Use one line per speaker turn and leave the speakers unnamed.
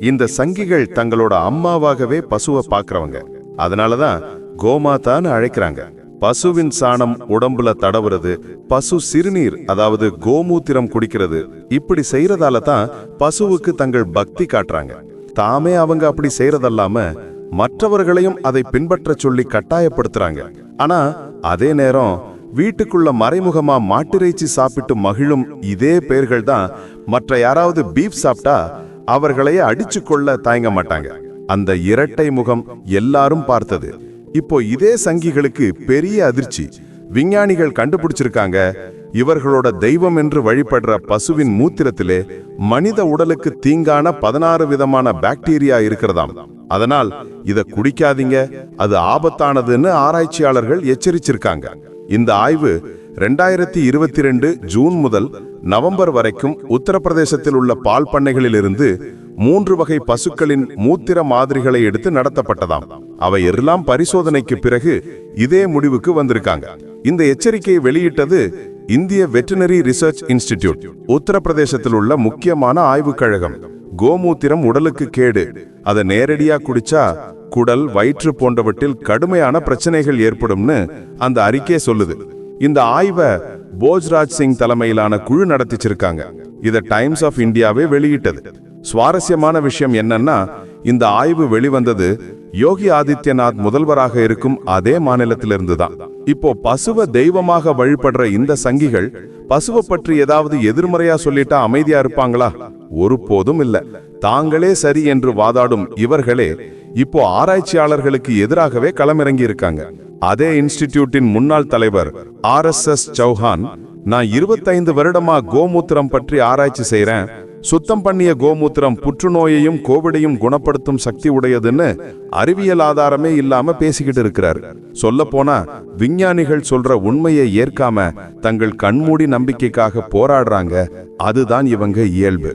இந்த சங்கிகள் தங்களோட அம்மாவாகவே பசுவை பார்க்கறவங்க. அதனாலதான் கோமாதான்னு அழைக்கிறாங்க. பசுவின் சாணம் உடம்புல தடவுறது பசு சிறுநீர் அதாவது கோமூத்திரம் குடிக்கிறது இப்படி செய்யறதால தான் பசுவுக்கு தங்கள் பக்தி காட்டுறாங்க. தாமே அவங்க அப்படி செய்யறதல்லாம மற்றவர்களையும் அதை பின்பற்ற சொல்லி கட்டாயப்படுத்துறாங்க. ஆனா அதே நேரம் வீட்டுக்குள்ள மறைமுகமா மாட்டிறைச்சி சாப்பிட்டு மகிழும் இதே பேர்கள் தான் மற்ற யாராவது பீஃப் சாப்பிட்டா அவர்களையே அடிச்சு கொள்ள தயங்க மாட்டாங்க அந்த இரட்டை முகம் எல்லாரும் பார்த்தது. இப்போ இதே சங்கிகளுக்கு பெரிய அதிர்ச்சி. விஞ்ஞானிகள் கண்டுபிடிச்சிருக்காங்க இவர்களோட தெய்வம் என்று வழிபடுற பசுவின் மூத்திரத்திலே மனித உடலுக்கு தீங்கான பதினாறு விதமான பாக்டீரியா இருக்கிறதாம். அதனால் இதை குடிக்காதீங்க அது ஆபத்தானதுன்னு ஆராய்ச்சியாளர்கள் எச்சரிச்சிருக்காங்க. இந்த ஆய்வு ரெண்டாயிரத்தி இருபத்தி ரெண்டு ஜூன் முதல் நவம்பர் வரைக்கும் உத்தரப்பிரதேசத்தில் உள்ள பால் பண்ணைகளிலிருந்து மூன்று வகை பசுக்களின் மூத்திர மாதிரிகளை எடுத்து நடத்தப்பட்டதாம். அவை எல்லாம் பரிசோதனைக்கு பிறகு இதே முடிவுக்கு வந்திருக்காங்க. இந்த எச்சரிக்கையை வெளியிட்டது இந்திய வெட்டினரி ரிசர்ச் இன்ஸ்டிடியூட் உத்தரப்பிரதேசத்தில் உள்ள முக்கியமான ஆய்வுக் கழகம். கோமூத்திரம் உடலுக்கு கேடு. அதை நேரடியா குடிச்சா குடல் வயிற்று போன்றவற்றில் கடுமையான பிரச்சனைகள் ஏற்படும்னு அந்த அறிக்கை சொல்லுது. இந்த ஆய்வை போஜ்ராஜ் சிங் தலைமையிலான குழு நடத்திச்சிருக்காங்க. இதை டைம்ஸ் ஆஃப் இந்தியாவே வெளியிட்டது. சுவாரஸ்யமான விஷயம் என்னன்னா இந்த ஆய்வு வெளிவந்தது யோகி ஆதித்யநாத் முதல்வராக இருக்கும் அதே மாநிலத்திலிருந்து தான். இப்போ பசுவ தெய்வமாக வழிபடுற இந்த சங்கிகள் பசுவை பற்றி ஏதாவது எதிர்மறையா சொல்லிட்டா அமைதியா இருப்பாங்களா? ஒருபோதும் இல்ல. தாங்களே சரி என்று வாதாடும் இவர்களே இப்போ ஆராய்ச்சியாளர்களுக்கு எதிராகவே களமிறங்கி இருக்காங்க அதே இன்ஸ்டிடியூட்டின் முன்னாள் தலைவர் ஆர் எஸ் எஸ் சௌஹான் நான் இருபத்தைந்து வருடமா கோமூத்திரம் பற்றி ஆராய்ச்சி செய்றேன். சுத்தம் பண்ணிய கோமூத்திரம் புற்றுநோயையும் கோவிடையும் குணப்படுத்தும் சக்தி உடையதுன்னு அறிவியல் ஆதாரமே இல்லாம பேசிக்கிட்டு இருக்கிறார். சொல்ல போனா விஞ்ஞானிகள் சொல்ற உண்மையை ஏற்காம தங்கள் கண்மூடி நம்பிக்கைக்காக போராடுறாங்க. அதுதான் இவங்க இயல்பு.